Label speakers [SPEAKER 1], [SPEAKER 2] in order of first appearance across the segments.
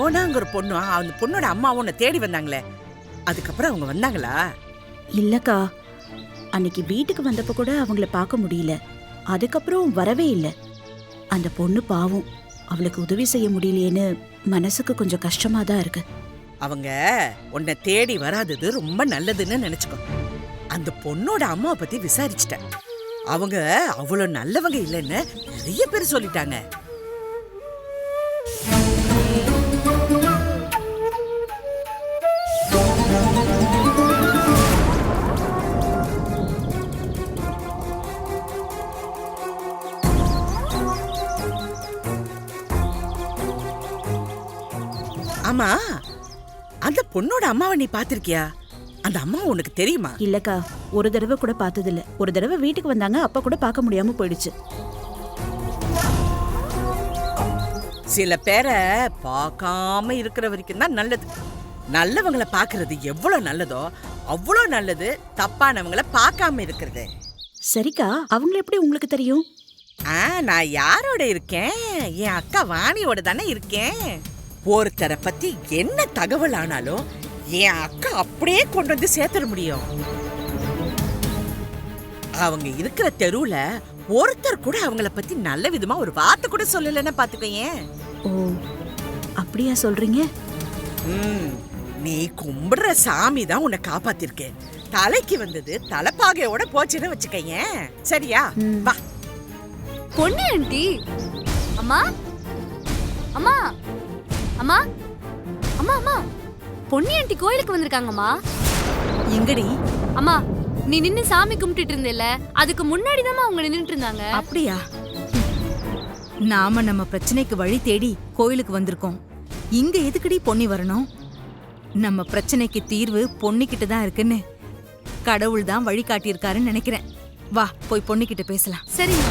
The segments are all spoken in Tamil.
[SPEAKER 1] சோனாங்கிற பொண்ணும் அந்த பொண்ணோட அம்மாவும் உன்னை தேடி வந்தாங்களே. அதுக்கப்புறம் அவங்க வந்தாங்களா?
[SPEAKER 2] இல்லக்கா அன்னைக்கு வீட்டுக்கு வந்தப்ப கூட அவங்கள பார்க்க முடியல. அதுக்கப்புறம் வரவே இல்லை. அந்த பொண்ணு பாவம். அவளுக்கு உதவி செய்ய முடியலையேன்னு மனசுக்கு கொஞ்சம் கஷ்டமா தான் இருக்கு.
[SPEAKER 1] அவங்க உன்னை தேடி வராதது ரொம்ப நல்லதுன்னு நினைச்சுக்கோ. அந்த பொண்ணோட அம்மாவை பத்தி விசாரிச்சிட்டேன். அவங்க அவ்வளவு நல்லவங்க இல்லைன்னு நிறைய பேர் சொல்லிட்டாங்க. ஆமா. அந்த பொண்ணோட அம்மாவை நீ பாத்திருக்கியா அந்த அம்மா உனக்கு தெரியுமா?
[SPEAKER 2] இல்லக்கா ஒரு தடவை கூட பார்த்ததில்ல. ஒரு தடவை வீட்டுக்கு வந்தாங்க அப்ப கூட பார்க்க முடியாம போயிடுச்சு.
[SPEAKER 1] சில பேரை பார்க்காம இருக்கிற வரைக்கும் தான் நல்லது. நல்லவங்கள பார்க்கிறது எவ்வளவு நல்லதோ அவ்வளோ நல்லது தப்பானவங்கள பார்க்காம இருக்கிறது.
[SPEAKER 2] சரிக்கா அவங்கள எப்படி உங்களுக்கு தெரியும்?
[SPEAKER 1] ஆ நான் யாரோட இருக்கேன்? என் அக்கா வாணியோட தானே இருக்கேன். ஒருத்தரை பத்தி என்ன தகவல் ஆனாலும் என் அக்கா அப்படியே கொண்டு வந்து சேர்த்துட முடியும். அவங்க இருக்கிற தெருவுல ஒருத்தர் கூட அவங்கள பத்தி நல்ல விதமா ஒரு வார்த்தை கூட சொல்லலைன்னா பாத்துக்கோயேன்
[SPEAKER 2] ஓ அப்படியா சொல்றீங்க?
[SPEAKER 1] ம், நீ கும்பிடுற சாமி தான் உன்னை காப்பாத்திருக்கு. தலைக்கு வந்தது தலைப்பாகையோட போச்சுன்னு வச்சுக்கயேன் சரியா. வா.
[SPEAKER 3] பொண்ணு ஆண்டி. அம்மா. அம்மா. அம்மா அம்மா அம்மா பொண்ணு ஆண்டி கோயிலுக்கு வந்திருக்காங்கம்மா.
[SPEAKER 4] எங்கடி?
[SPEAKER 3] அம்மா நீ நின்னு சாமி கும்பிட்டுட்டு இருந்தேல அதுக்கு முன்னாடி தான் அவங்க நின்னுட்டு இருந்தாங்க.
[SPEAKER 4] அப்படியா? நாம நம்ம பிரச்சனைக்கு வழி தேடி கோயிலுக்கு வந்திருக்கோம். இங்க எதுக்குடி பொன்னி வரணும்? நம்ம பிரச்சனைக்கு தீர்வு பொன்னிக்கிட்ட தான் இருக்குன்னு கடவுள் தான் வழி காட்டியிருக்காருன்னு நினைக்கிறேன். வா போய் பொன்னிக்கிட்ட பேசலாம்.
[SPEAKER 3] சரிங்க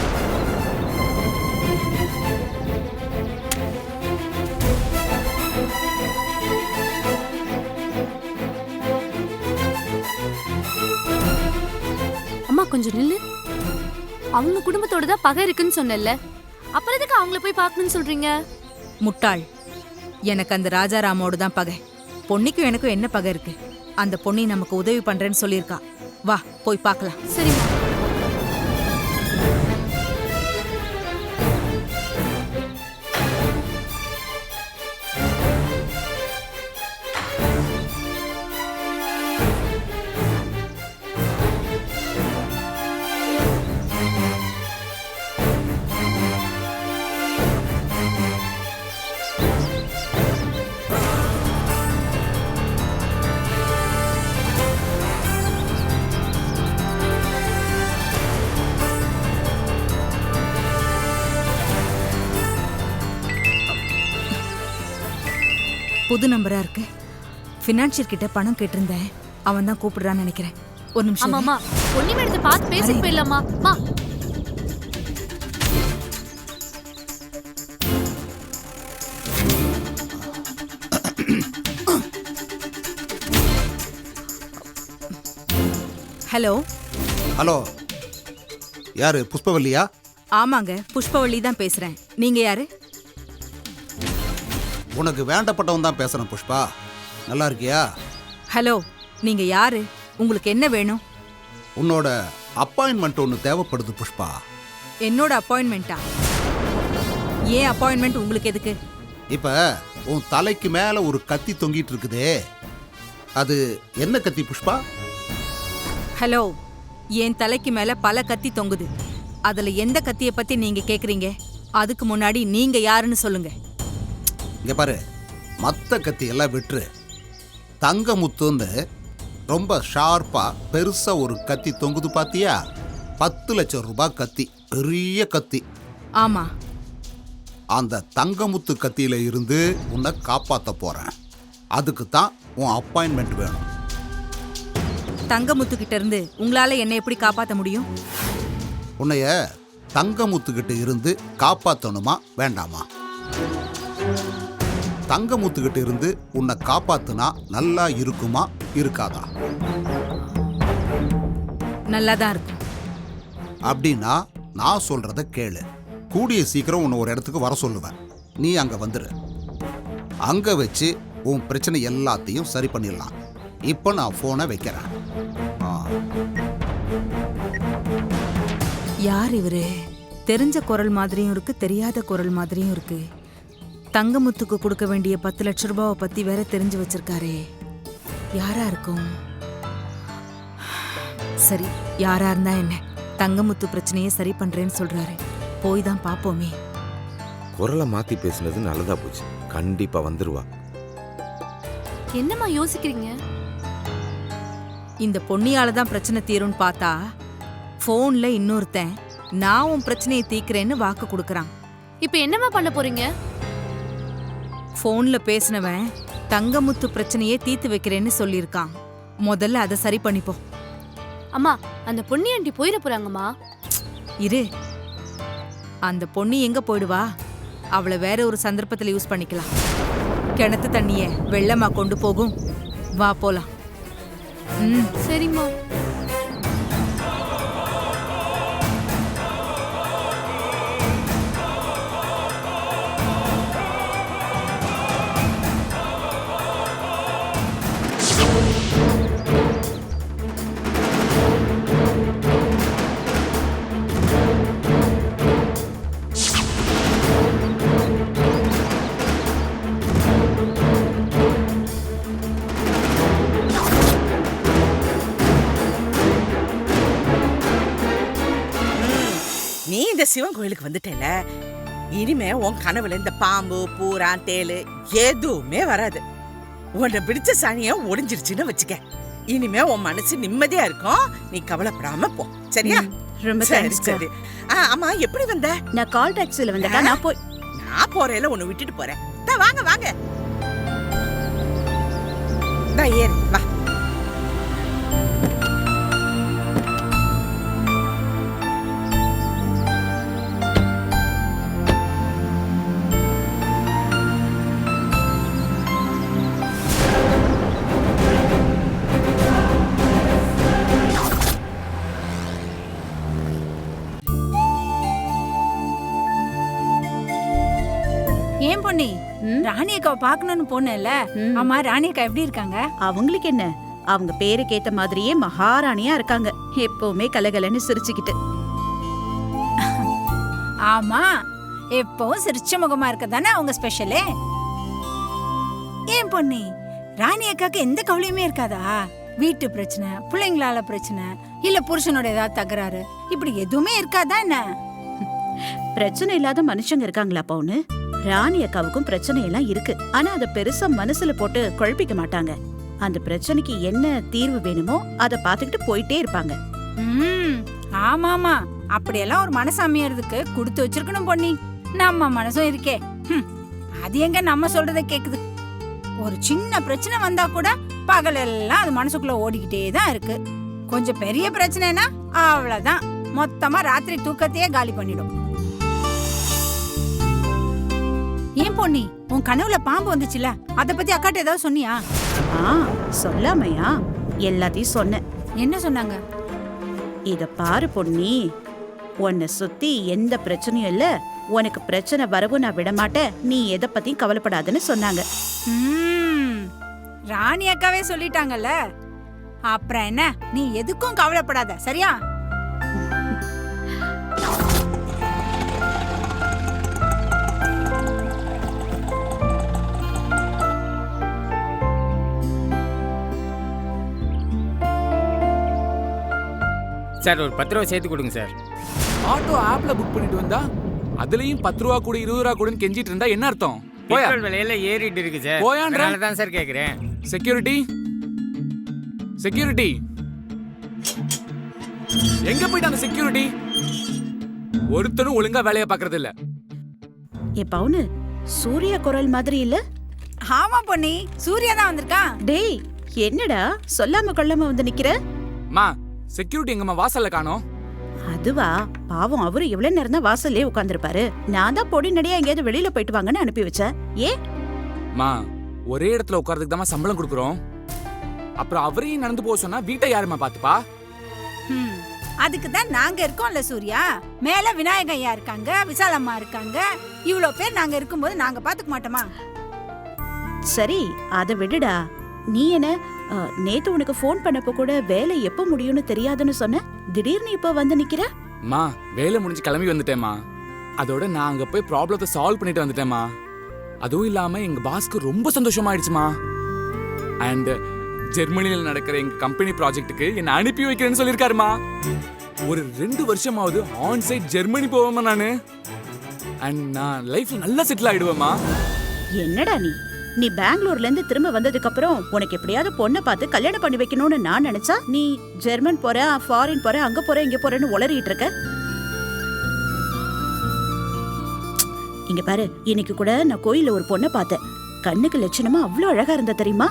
[SPEAKER 3] கொஞ்சம் நில்லு. அவங்க குடும்பத்தோட தான் பகை இருக்குன்னு சொன்னேன்ல. அப்புறம் எதுக்கு அவங்கள போய் பார்க்கணும்னு சொல்றீங்க?
[SPEAKER 4] முட்டாள். எனக்கு அந்த ராஜாராமோடு தான் பகை. பொன்னிக்கும் எனக்கும் என்ன பகை இருக்கு? அந்த பொண்ணி நமக்கு உதவி பண்றேன்னு சொல்லியிருக்கா. வா போய் பார்க்கலாம்.
[SPEAKER 3] சரிம்மா.
[SPEAKER 4] புது நம்பரா இருக்கு. ஃபினான்ஷியர் கிட்ட பணம் கேட்டிருந்தேன். அவன் தான் கூப்பிடுறான்னு நினைக்கிறேன். ஒரு நிமிஷம்.
[SPEAKER 3] ஆமாமா பொன்னி மேடத்தை பார்த்து பேசிட்டு போயிடலாமா மா.
[SPEAKER 4] ஹலோ
[SPEAKER 5] ஹலோ யாரு புஷ்பவல்லியா?
[SPEAKER 4] ஆமாங்க புஷ்பவள்ளி தான் பேசுறேன். நீங்க யாரு?
[SPEAKER 5] உனக்கு வேண்டப்பட்டவன் தான் பேசுறேன் புஷ்பா. நல்லா இருக்கியா?
[SPEAKER 4] ஹலோ நீங்க யாரு? உங்களுக்கு என்ன வேணும்?
[SPEAKER 5] உன்னோட அப்பாயின்மெண்ட் ஒன்று தேவைப்படுது புஷ்பா.
[SPEAKER 4] என்னோட அப்பாயின்மெண்ட்டா ஏன் அப்பாயின்மெண்ட் உங்களுக்கு எதுக்கு?
[SPEAKER 5] இப்ப உன் தலைக்கு மேல ஒரு கத்தி தொங்கிட்டு இருக்குதே. அது என்ன கத்தி புஷ்பா?
[SPEAKER 4] ஹலோ என் தலைக்கு மேல பல கத்தி தொங்குது. அதுல எந்த கத்திய பத்தி நீங்க கேக்குறீங்க? அதுக்கு முன்னாடி நீங்க யாருன்னு சொல்லுங்க.
[SPEAKER 5] இங்க பாரு மத்த கத்தி எல்லாம் விட்டுரு. தங்கமுத்துன்னு ரொம்ப ஷார்ப்பா பெருசா ஒரு கத்தி தொங்குது பாத்தியா? பத்து லட்சம் ரூபாய் கத்தி பெரிய கத்தி.
[SPEAKER 4] ஆமா.
[SPEAKER 5] அந்த தங்கமுத்து கத்தியில இருந்து உன்னை காப்பாத்த போறேன். அதுக்கு தான் உன் அப்பாயின்மெண்ட் வேணும்.
[SPEAKER 4] தங்கமுத்து கிட்ட இருந்து உங்களால என்ன எப்படி காப்பாத்த முடியும்?
[SPEAKER 5] உன்னைய தங்கமுத்துக்கிட்ட இருந்து காப்பாத்தணுமா வேண்டாமா? தங்கமுத்துக்கிட்ட இருந்து உன்னை காப்பாத்துனா நல்லா இருக்குமா? இருக்காதா?
[SPEAKER 4] நல்லா தான் இருக்கும்.
[SPEAKER 5] அப்படின்னா நான் சொல்றத கேளு. கூடிய சீக்கிரம் உன்னை ஒரு இடத்துக்கு வர சொல்லுவேன். நீ அங்க வந்துரு. அங்கே வச்சு உன் பிரச்சனை எல்லாத்தையும் சரி பண்ணிடலாம். இப்போ நான் ஃபோனை வைக்கிறேன்.
[SPEAKER 4] யார் இவரு? தெரிஞ்ச குரல் மாதிரியும் இருக்கு தெரியாத குரல் மாதிரியும் இருக்கு. தங்கமுத்துக்கு கொடுக்க வேண்டிய பத்து லட்ச ரூபாவை பத்தி வேற தெரிஞ்சு வச்சிருக்காரே. யாரா இருக்கும்? சரி யாரா இருந்தா என்ன? தங்கமுத்து பிரச்சனையை சரி பண்றேன்னு சொல்றாரு. போய் தான் பாப்போமே.
[SPEAKER 6] குரலை மாத்தி பேசுனது நல்லதா போச்சு. கண்டிப்பா வந்துருவா.
[SPEAKER 3] என்னம்மா யோசிக்கிறீங்க?
[SPEAKER 4] இந்த பொன்னியால தான் பிரச்சனை தீரும்னு பார்த்தா ஃபோன்ல இன்னொருத்தன் நான் உன் பிரச்சனையை தீக்கிறேன்னு வாக்கு கொடுக்கறான்.
[SPEAKER 3] இப்ப என்னம்மா பண்ண போறீங்க?
[SPEAKER 4] ஃபோன்ல பேசினவன் தங்கமுத்து பிரச்சனையே தீர்த்து வைக்கிறேன்னு சொல்லியிருக்கான். முதல்ல அதை சரி பண்ணிப்போம்
[SPEAKER 3] அம்மா அந்த பொன்னி ஆண்டி போயிட போறாங்கம்மா.
[SPEAKER 4] இரு. அந்த பொண்ணு எங்க போயிடுவா? அவளை வேற ஒரு சந்தர்ப்பத்துல யூஸ் பண்ணிக்கலாம். கிணத்து தண்ணிய வெள்ளமா கொண்டு போகும். வா போலாம். ம்.
[SPEAKER 3] சரிம்மா.
[SPEAKER 1] சிவன் கோயிலுக்கு வந்துட்டல இனிமே உன் கனவுல இந்த பாம்பு பூரா தேளு எதுவுமே வராது. உன்னை பிடிச்ச சனியம் ஒடிஞ்சிருச்சுன்னு வச்சுக்க. இனிமே உன் மனசு நிம்மதியா இருக்கும். நீ கவலைப்படாம போ. சரியா?
[SPEAKER 2] ரொம்ப
[SPEAKER 1] சரி சரி. ஆ, ஆமா எப்படி வந்த?
[SPEAKER 2] நான் கால் டாக்ஸில வந்தேக்கா நான் போய்
[SPEAKER 1] நான் போறேல உன்னை விட்டுட்டு போறேன். வாங்க வாங்க. ஏறு வா.
[SPEAKER 2] ம்?
[SPEAKER 7] ராணி அக்காவை பார்க்கணும்னு போனேன்ல. ஆமா ராணி அக்கா எப்படி இருக்காங்க?
[SPEAKER 2] அவங்களுக்கு என்ன? அவங்க பேருக்கு ஏத்த மாதிரியே மகாராணியா இருக்காங்க. எப்பவுமே கலகலன்னு சிரிச்சுக்கிட்டு.
[SPEAKER 7] ஆமா எப்பவும் சிரிச்ச முகமா இருக்க தானே அவங்க ஸ்பெஷலே ஏன் பொன்னி? ராணி அக்காக்கு எந்த கவலையுமே இருக்காதா? வீட்டு பிரச்சனை பிள்ளைங்களால பிரச்சனை இல்ல புருஷனோட ஏதாவது தகராறு இப்படி எதுவுமே இருக்காதா என்ன?
[SPEAKER 2] பிரச்சனை இல்லாத மனுஷங்க இருக்காங்களா பவுனு? ராணி அக்காவுக்கும் பிரச்சனை எல்லாம் இருக்கு. ஆனா அத பெருசா மனசுல போட்டு குழப்பிக்க மாட்டாங்க. அந்த பிரச்சனைக்கு என்ன தீர்வு வேணுமோ அத பாத்துக்கிட்டு போயிட்டே இருப்பாங்க.
[SPEAKER 7] ம் ஆமாமா. அப்படியெல்லாம் ஒரு மனசு அமையறதுக்கு கொடுத்து வச்சிருக்கணும் பொன்னி. நம்ம மனசும் இருக்கே. அது எங்க நம்ம சொல்றத கேக்குது. ஒரு சின்ன பிரச்சனை வந்தா கூட பகல் எல்லாம் அது மனசுக்குள்ள ஓடிக்கிட்டே தான் இருக்கு. கொஞ்சம் பெரிய பிரச்சனைனா அவ்வளவுதான். மொத்தமா ராத்திரி தூக்கத்தையே காலி பண்ணிடும். ஏன் பொன்னி? உன் கனவுல பாம்பு வந்துச்சுல அத பத்தி அக்காட்ட ஏதாவது சொன்னியா?
[SPEAKER 2] ஆ சொல்லாமையா? எல்லாத்தையும் சொன்னேன்.
[SPEAKER 7] என்ன சொன்னாங்க?
[SPEAKER 2] இத பாரு பொன்னி. உன்னை சுத்தி எந்த பிரச்சனையும் இல்ல. உனக்கு பிரச்சனை வரவும் நான் விட மாட்டேன் நீ எதை பத்தியும் கவலைப்படாதன்னு சொன்னாங்க.
[SPEAKER 7] ம்ம். ராணி அக்காவே சொல்லிட்டாங்கல்ல. அப்புறம் என்ன? நீ எதுக்கும் கவலைப்படாத சரியா?
[SPEAKER 8] சார் ஒரு பத்து ரூபா சேர்த்து கொடுங்க சார்.
[SPEAKER 9] ஆட்டோ ஆப்ல புக் பண்ணிட்டு வந்தா அதுலயும் பத்து ரூபா கூட இருபது ரூபா கூடன்னு கெஞ்சிட்டு இருந்தா என்ன அர்த்தம்? போயா?
[SPEAKER 8] பெட்ரோல் விலையில ஏறிட்டு இருக்கு சார்.
[SPEAKER 9] போயான்ற?
[SPEAKER 8] அதனால தான் சார் கேக்குறேன்.
[SPEAKER 9] செக்யூரிட்டி செக்யூரிட்டி எங்க போயிட்டு அந்த செக்யூரிட்டி ஒருத்தனும் ஒழுங்கா வேலைய பாக்குறது இல்ல.
[SPEAKER 2] ஏ பவுனு சூர்யா குரல் மாதிரி இல்ல?
[SPEAKER 7] ஆமா பொன்னி சூர்யா தான் வந்திருக்கான்.
[SPEAKER 2] டேய் என்னடா சொல்லாம கொள்ளாம வந்து நிக்கிற?
[SPEAKER 9] மா செக்யூரிட்டி எங்கம்மா வாசல்ல காணோம்.
[SPEAKER 2] அதுவா? பாவம் அவரு எவ்வளவு நேரம் தான் வாசல்லே உட்கார்ந்திருப்பாரு. நான் தான் பொடி நடியா எங்கேயாவது வெளியில போயிட்டு வாங்கன்னு அனுப்பி வச்சேன். ஏ
[SPEAKER 9] மா ஒரே இடத்துல உட்கார்றதுக்கு தான் சம்பளம் கொடுக்குறோம். அப்புறம் அவரையும் நடந்து போக சொன்னா வீட்டை யாரும்மா பாத்துப்பா
[SPEAKER 7] அதுக்கு தான் நாங்க இருக்கோம்ல சூர்யா. மேல விநாயக ஐயா இருக்காங்க விசாலம்மா இருக்காங்க. இவ்ளோ பேர் நாங்க இருக்கும்போது நாங்க பாத்துக்க மாட்டோமா?
[SPEAKER 2] சரி அதை விடுடா. நீ என்ன நேத்து உனக்கு ஃபோன் பண்ணப்போ கூட வேலை எப்ப முடியும்னு தெரியாதுன்னு சொன்ன திடீர்னு இப்ப வந்து நிக்கிற?
[SPEAKER 9] மா வேலை முடிஞ்சு கிளம்பி வந்துட்டேம்மா. அதோட நான் அங்க போய் ப்ராப்ளத்தை சால்வ் பண்ணிட்டு வந்துட்டேம்மா. அதுவும் இல்லாம எங்க பாஸ்க்கு ரொம்ப சந்தோஷமாயிடுச்சுமா. அண்ட் ஜெர்மனியில் நடக்கிற எங்க கம்பெனி ப்ராஜெக்ட்டுக்கு என்னை அனுப்பி வைக்கிறேன்னு சொல்லியிருக்காருமா. ஒரு ரெண்டு வருஷமாவது ஆன் சைட் ஜெர்மனி போவேமா நானு. அண்ட் நான் லைஃப்ல நல்லா செட்டில் ஆயிடுவேம்மா.
[SPEAKER 2] என்னடா நீ? நீ பெங்களூர்ல இருந்து திரும்ப வந்ததுக்கு அப்புறம் உனக்கு எப்படியாவது பொண்ணை பார்த்து கல்யாணம் பண்ணி வைக்கணும்னு நான் நினைச்சா நீ ஜெர்மன் போற ஃபாரின் போற அங்க போற இங்க போறேன்னு உளறிட்டு இருக்க. இங்க பாரு இன்னைக்கு கூட நான் கோயில்ல ஒரு பொண்ணை பார்த்தேன். கண்ணுக்கு லட்சணமா அவ்வளோ அழகா இருந்தா தெரியுமா?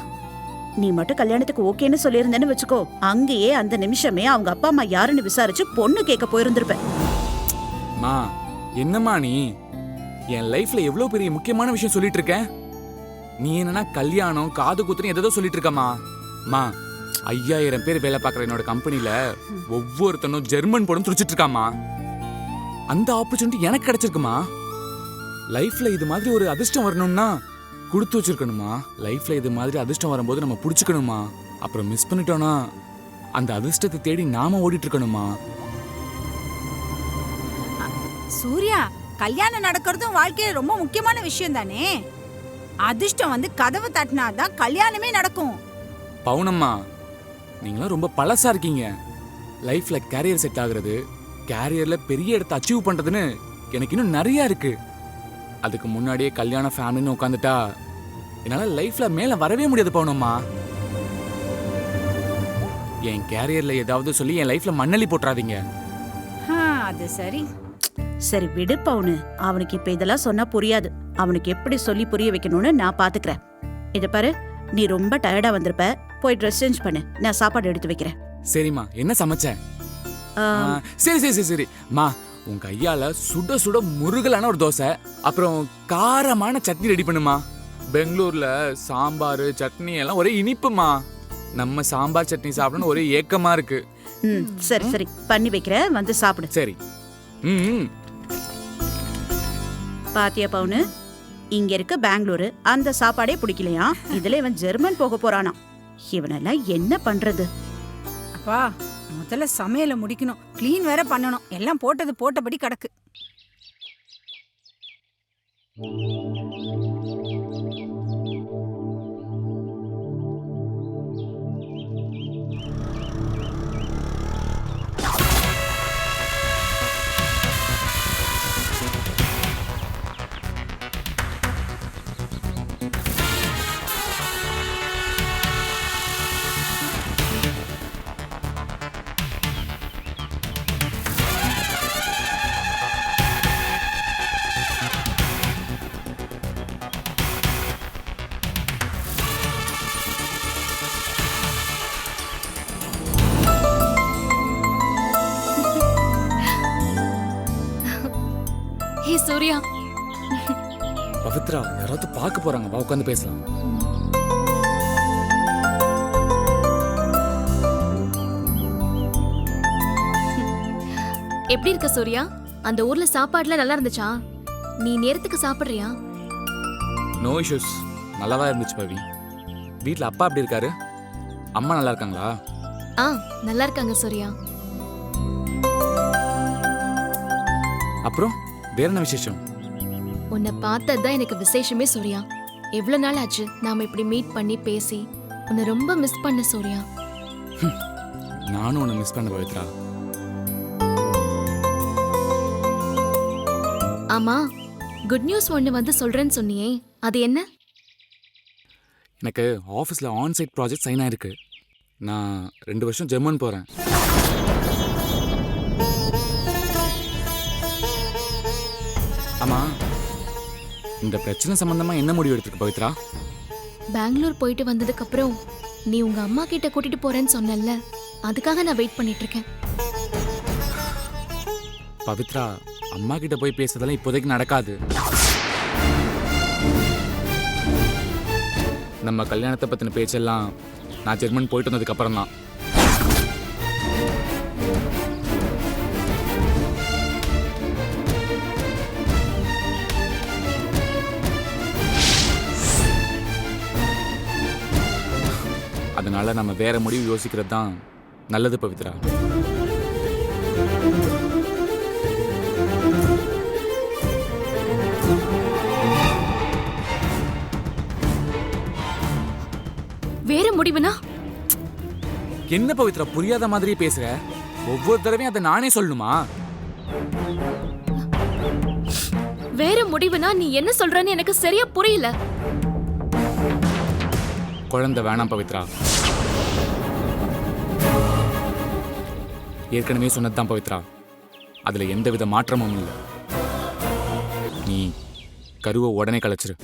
[SPEAKER 2] நீ மட்டும் கல்யாணத்துக்கு ஓகேன்னு சொல்லியிருந்தேன்னு வச்சுக்கோ அங்கேயே அந்த நிமிஷமே அவங்க அப்பா அம்மா யாருன்னு விசாரிச்சு பொண்ணு கேட்க போயிருந்திருப்பேன்.
[SPEAKER 9] மா என்னம்மா நீ? என் லைஃப்ல எவ்வளவு பெரிய முக்கியமான விஷயம் சொல்லிட்டு இருக்கேன்? நீ என்னன்னா கல்யாணம் காது குத்துன்னு எதோ சொல்லிட்டு இருக்கமா மா ஐயாயிரம் பேர் வேலை பார்க்குற என்னோட கம்பெனியில் ஒவ்வொருத்தனும் ஜெர்மன் போடும் துடிச்சிட்டு இருக்காமா அந்த ஆப்பர்ச்சுனிட்டி எனக்கு கிடைச்சிருக்குமா லைஃப்ல இது மாதிரி ஒரு அதிர்ஷ்டம் வரணும்னா கொடுத்து வச்சிருக்கணுமா லைஃப்ல இது மாதிரி அதிர்ஷ்டம் வரும்போது நம்ம பிடிச்சிக்கணுமா அப்புறம் மிஸ் பண்ணிட்டோம்னா அந்த அதிர்ஷ்டத்தை தேடி நாம ஓடிட்டு இருக்கணுமா
[SPEAKER 7] சூர்யா கல்யாணம் நடக்கிறதும் வாழ்க்கையில ரொம்ப முக்கியமான விஷயம் தானே அதிர்ஷ்டம் வந்து கதவை தட்டினாதான் கல்யாணமே நடக்கும்.
[SPEAKER 9] பவுனம்மா நீங்களாம் ரொம்ப பழசா இருக்கீங்க. லைஃப்ல கேரியர் செட் ஆகுறது கேரியர்ல பெரிய இடத்தை அச்சீவ் பண்றதுன்னு எனக்கு இன்னும் நிறைய இருக்கு. அதுக்கு முன்னாடியே கல்யாண ஃபேமிலின்னு உட்காந்துட்டா என்னால லைஃப்ல மேல வரவே முடியாது பவுனம்மா. என் கேரியர்ல ஏதாவது சொல்லி என் லைஃப்ல மண்ணள்ளி போட்டுறாதீங்க.
[SPEAKER 7] அது சரி.
[SPEAKER 2] சரி விடு பவுனு. அவனுக்கு இப்ப இதெல்லாம் சொன்னா புரியாது. அவனுக்கு எப்படி சொல்லி புரிய வைக்கணும்னு நான் பாத்துக்கிறேன். இத பாரு நீ ரொம்ப டயர்டா வந்திருப்ப. போய் ட்ரெஸ் சேஞ்ச் பண்ணு. நான் சாப்பாடு எடுத்து வைக்கிறேன்.
[SPEAKER 9] சரிம்மா என்ன சமைச்ச? சரி சரி சரி சரி. மா உன் கையால சுட சுட முருகலான ஒரு தோசை அப்புறம் காரமான சட்னி ரெடி பண்ணுமா? பெங்களூர்ல சாம்பார் சட்னி எல்லாம் ஒரே இனிப்புமா? நம்ம சாம்பார் சட்னி சாப்பிடணும் ஒரே ஏக்கமா இருக்கு.
[SPEAKER 2] ம் சரி சரி. பண்ணி வைக்கிறேன் வந்து சாப்பிடு.
[SPEAKER 9] சரி. ம்.
[SPEAKER 2] பாத்தியா பவுனு? இங்க இருக்க பெங்களூரு அந்த சாப்பாடே பிடிக்கலையா? இதுல இவன் ஜெர்மன் போக போறானா? இவனெல்லாம் என்ன பண்றது?
[SPEAKER 7] அப்பா முதல்ல சமையலை முடிக்கணும். க்ளீன் வேற பண்ணணும். எல்லாம் போட்டது போட்டபடி கிடக்கு.
[SPEAKER 3] சூர்யா.
[SPEAKER 9] பவித்ரா யாராவது பார்க்க போறாங்க. வா உட்காந்து பேசலாம்.
[SPEAKER 3] எப்படி இருக்க சூர்யா? அந்த ஊர்ல சாப்பாடுலாம் நல்லா இருந்துச்சா? நீ நேரத்துக்கு சாப்பிடுறியா?
[SPEAKER 9] நோ இஷ்யூஸ் நல்லா தான் இருந்துச்சு பவி. வீட்டில் அப்பா எப்படி இருக்காரு? அம்மா நல்லா இருக்காங்களா?
[SPEAKER 3] ஆ நல்லா இருக்காங்க சூர்யா.
[SPEAKER 9] அப்புறம்? வேற என்ன விசேஷம்?
[SPEAKER 3] உன்னை பார்த்தது தான் எனக்கு விசேஷமே சூர்யா. எவ்வளவு நாள் ஆச்சு நாம இப்படி மீட் பண்ணி பேசி உன்னை ரொம்ப மிஸ் பண்ண சூர்யா.
[SPEAKER 9] நானும் உன்னை மிஸ் பண்ண பவித்ரா.
[SPEAKER 3] ஆமா குட் நியூஸ் ஒன்னு வந்து சொல்றேன்னு சொன்னியே அது என்ன?
[SPEAKER 9] எனக்கு ஆஃபீஸில் ஆன் சைட் ப்ராஜெக்ட் சைன் ஆயிருக்கு. நான் ரெண்டு வருஷம் ஜெர்மன் போகிறேன் இந்த பிரச்சனை சம்மந்தமாக என்ன முடிவு எடுத்துருக்கு பவித்ரா?
[SPEAKER 3] பெங்களூர் போயிட்டு வந்ததுக்கு அப்புறம் நீ உங்க அம்மா கிட்ட கூட்டிட்டு போறேன்னு சொன்னல அதுக்காக நான் வெயிட் பண்ணிட்டு இருக்கேன்
[SPEAKER 9] பவித்ரா அம்மா கிட்ட போய் பேசுறதெல்லாம் இப்போதைக்கு நடக்காது. நம்ம கல்யாணத்தை பற்றின பேச்செல்லாம் நான் ஜெர்மன் போயிட்டு வந்ததுக்கு அப்புறம் தான் அதனால நம்ம வேற முடிவு யோசிக்கிறது தான் நல்லது பவித்ரா.
[SPEAKER 3] வேற முடிவுனா?
[SPEAKER 9] என்ன பவித்ரா புரியாத மாதிரியே பேசுற. ஒவ்வொரு தடவையும் அதை நானே சொல்லணுமா?
[SPEAKER 3] வேற முடிவுனா நீ என்ன சொல்றன்னு எனக்கு சரியா புரியல.
[SPEAKER 9] குழந்தை வேணாம் பவித்ரா. ஏற்கனவே சொன்னதுதான் பவித்ரா. அதுல எந்தவித மாற்றமும் இல்லை. நீ கருவை உடனே கலைச்சிரு.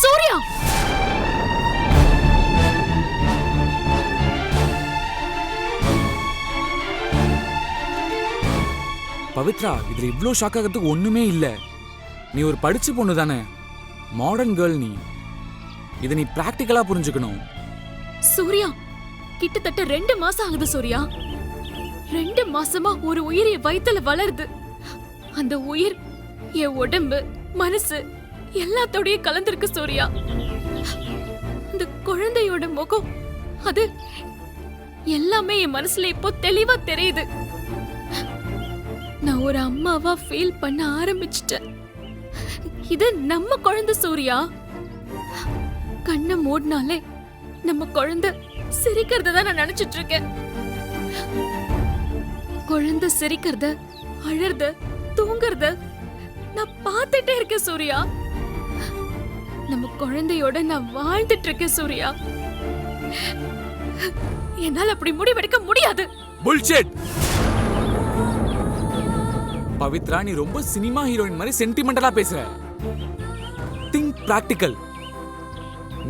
[SPEAKER 3] சூர்யா!
[SPEAKER 9] பவித்ரா இதுல இவ்ளோ ஷாக் ஆகிறதுக்கு ஒண்ணுமே இல்ல. நீ ஒரு படிச்ச பொண்ணு தானே. மாடர்ன் கேர்ள் நீ. இதை நீ பிராக்டிக்கலா புரிஞ்சுக்கணும்.
[SPEAKER 3] சூர்யா கிட்டத்தட்ட ரெண்டு மாசம் ஆகுது சூர்யா. ரெண்டு மாசமா ஒரு உயிர் என் வயித்துல வளருது. அந்த உயிர் என் உடம்பு மனசு எல்லாத்தோடயும் கலந்துருக்கு சூர்யா. அந்த குழந்தையோட முகம் அது எல்லாமே என் மனசுல இப்போ தெளிவா தெரியுது. நான் ஒரு அம்மாவா ஃபீல் பண்ண ஆரம்பிச்சிட்டேன். இது நம்ம குழந்தை சூர்யா. கண்ணை மூடினாலே நம்ம குழந்தை சிரிக்கிறத தான் நான் நினைச்சிட்டு இருக்கேன். குழந்தை சிரிக்கிறத அழறத தூங்குறத நான் பார்த்துட்டே இருக்கேன் சூர்யா. நம்ம குழந்தையோட நான் வாழ்ந்துட்டு இருக்கேன் சூர்யா. என்னால் அப்படி முடிவெடுக்க முடியாது.
[SPEAKER 9] புல்ஷெட் பவித்ரா நீ ரொம்ப சினிமா ஹீரோயின் மாதிரி சென்டிமெண்டலா பேசுற. பிராக்டிக்கல்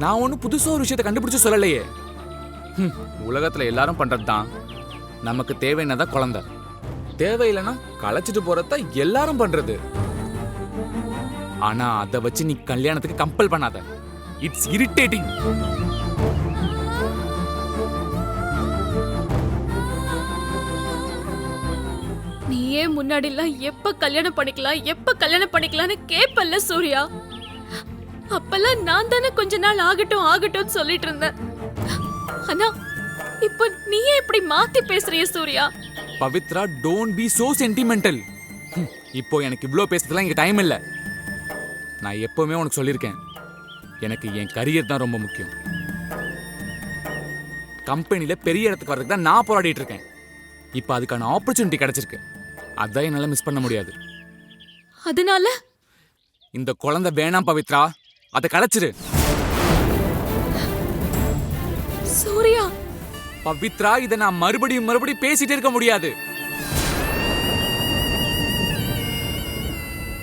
[SPEAKER 9] நான் ஒன்றும் புதுசா ஒரு விஷயத்தை கண்டுபிடிச்சு சொல்லலையே. உலகத்தில் உலகத்துல எல்லாரும் பண்ணுறது தான் நமக்கு தேவைன்னதான் குழந்தை. தேவையில்லைன்னா களைச்சிட்டு போகிறத எல்லாரும் பண்றது. ஆனா அதை வச்சு நீ கல்யாணத்துக்கு கம்பல் பண்ணாத. இட்ஸ் இரிட்டேட்டிங்
[SPEAKER 3] நீயே முன்னாடி எல்லாம் எப்ப கல்யாணம் பண்ணிக்கலாம் எப்ப கல்யாணம் பண்ணிக்கலாம்னு கேப்பல்ல சூர்யா. அப்பெல்லாம் நான் தானே கொஞ்ச நாள் ஆகட்டும் ஆகட்டும் சொல்லிட்டு இருந்தேன். ஆனா இப்ப நீயே இப்படி மாத்தி பேசுறிய Surya?
[SPEAKER 9] Pavithra don't be so sentimental இப்போ எனக்கு இவ்வளோ பேசுறதுலாம் இங்கே டைம் இல்லை. நான் எப்பவுமே உனக்கு சொல்லியிருக்கேன். எனக்கு என் கரியர் தான் ரொம்ப முக்கியம். கம்பெனியில் பெரிய இடத்துக்கு வரதுக்கு தான் நான் போராடிட்டு இருக்கேன். இப்போ அதுக்கான ஆப்பர்ச்சுனிட்டி கிடைச்சிருக்கு. அதான் என்னால் மிஸ் பண்ண முடியாது.
[SPEAKER 3] அதனால?
[SPEAKER 9] இந்த குழந்தை வேணாம் பவித்ரா. அதை கலைச்சிரு.
[SPEAKER 3] சூர்யா.
[SPEAKER 9] பவித்ரா இதை நான் மறுபடியும் மறுபடியும் பேசிட்டே இருக்க முடியாது.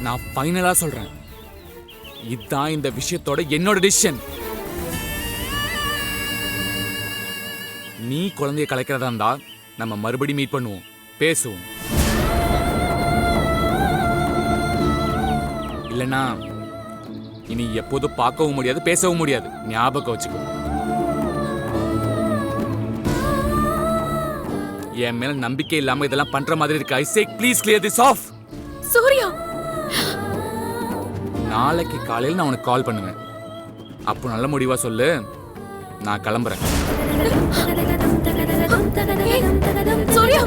[SPEAKER 9] நான் ஃபைனலா சொல்றேன். இதுதான் இந்த விஷயத்தோட என்னோட டிசிஷன் நீ குழந்தைய கலைக்கிறதா இருந்தா நம்ம மறுபடியும் மீட் பண்ணுவோம். பேசுவோம். இல்லனா இனி எப்போதும் பார்க்கவும் முடியாது பேசவும் முடியாது. ஞாபகம் வச்சுக்கோ. என் மேல நம்பிக்கை இல்லாம இதெல்லாம் பண்ற மாதிரி இருக்கு. I say please clear this off
[SPEAKER 3] Surya!
[SPEAKER 9] நாளைக்கு காலையில் நான் உனக்கு கால் பண்ணுவேன். அப்போ நல்ல முடிவா சொல்லு. நான் கிளம்புறேன்.
[SPEAKER 3] சூர்யா!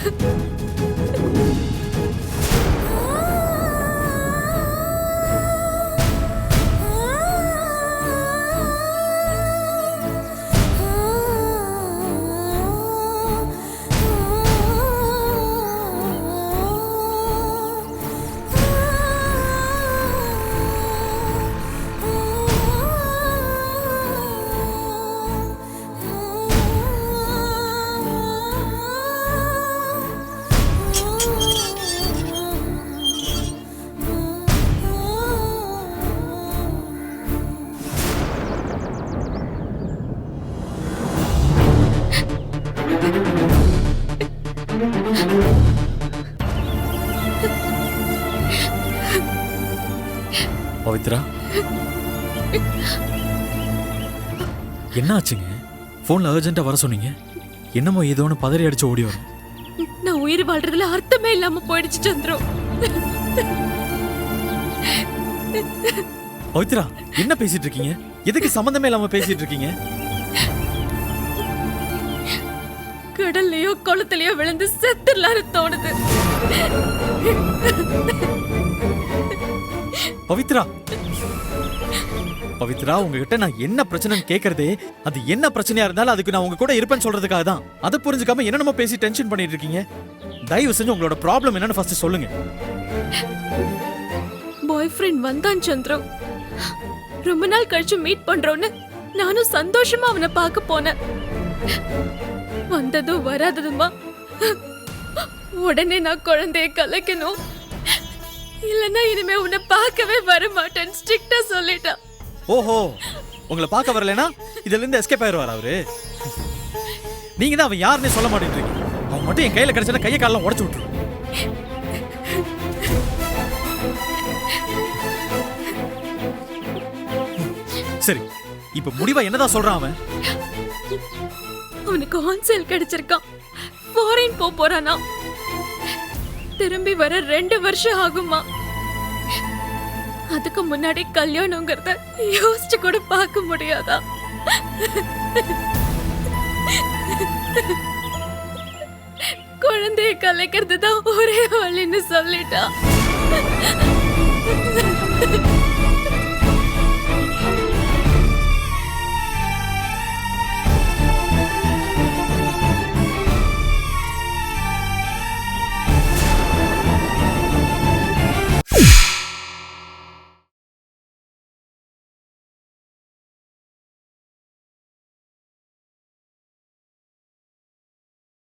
[SPEAKER 3] @웃
[SPEAKER 10] 음 என்ன ஆச்சுங்க ஃபோனில் அர்ஜென்ட்டாக வர சொன்னீங்க. என்னமோ ஏதோன்னு பதறி அடிச்சு ஓடி வரும்.
[SPEAKER 3] நான் உயிர் வாழ்றதுல அர்த்தமே இல்லாம போயிடுச்சு சந்துரு.
[SPEAKER 10] பவித்ரா என்ன பேசிட்டு இருக்கீங்க? எதுக்கு சம்மந்தமே இல்லாம பேசிட்டு இருக்கீங்க?
[SPEAKER 3] கடல்லையோ குளத்துலயோ விழுந்து செத்துடலான்னு தோணுது.
[SPEAKER 10] பவித்ரா! பவித்ரா உங்ககிட்ட நான் என்ன பிரச்சனைன்னு கேக்குறதே அது என்ன பிரச்சனையா இருந்தாலும் அதுக்கு நான் உங்க கூட இருப்பேன்னு சொல்றதுக்காக தான். அதை புரிஞ்சுக்காம என்னென்னமோ பேசி டென்ஷன் பண்ணிட்டு இருக்கீங்க. தயவு செஞ்சு உங்களோட ப்ராப்ளம் என்னன்னு ஃபர்ஸ்ட் சொல்லுங்க.
[SPEAKER 3] பாய் ஃப்ரெண்ட் வந்தான் சந்திரம் ரொம்ப நாள் கழிச்சு மீட் பண்றோன்னு நானும் சந்தோஷமா அவனை பார்க்க போனேன். வந்ததும் வராததுமா? உடனே நான் குழந்தைய கலைக்கணும். இல்லைன்னா இனிமே உன்னை பார்க்கவே வர மாட்டேன்னு ஸ்ட்ரிக்டா சொல்லிட்டான்.
[SPEAKER 10] ஓஹோ உங்களை பார்க்க வரலனா இதுல இருந்து எஸ்கேப் ஆயிடுவார் அவரு? நீங்க தான் அவன் யாருன்னே சொல்ல மாட்டேன்றீங்க. அவன் மட்டும் என் கையில கிடைச்சா கையை காலெல்லாம் உடச்சு விட்டுரு. சரி இப்ப முடிவா என்னதான் சொல்றான் அவன்?
[SPEAKER 3] அவனுக்கு ஹான்செல் கிடைச்சிருக்கான். ஃபாரின் போக போறானா? திரும்பி வர ரெண்டு வருஷம் ஆகுமா? அதுக்கு முன்னாடி கல்யாணங்கிறத யோசிச்சு கூட பார்க்க முடியாதா? குழந்தைய கலைக்கிறது தான் ஒரே வழின்னு சொல்லிட்டா.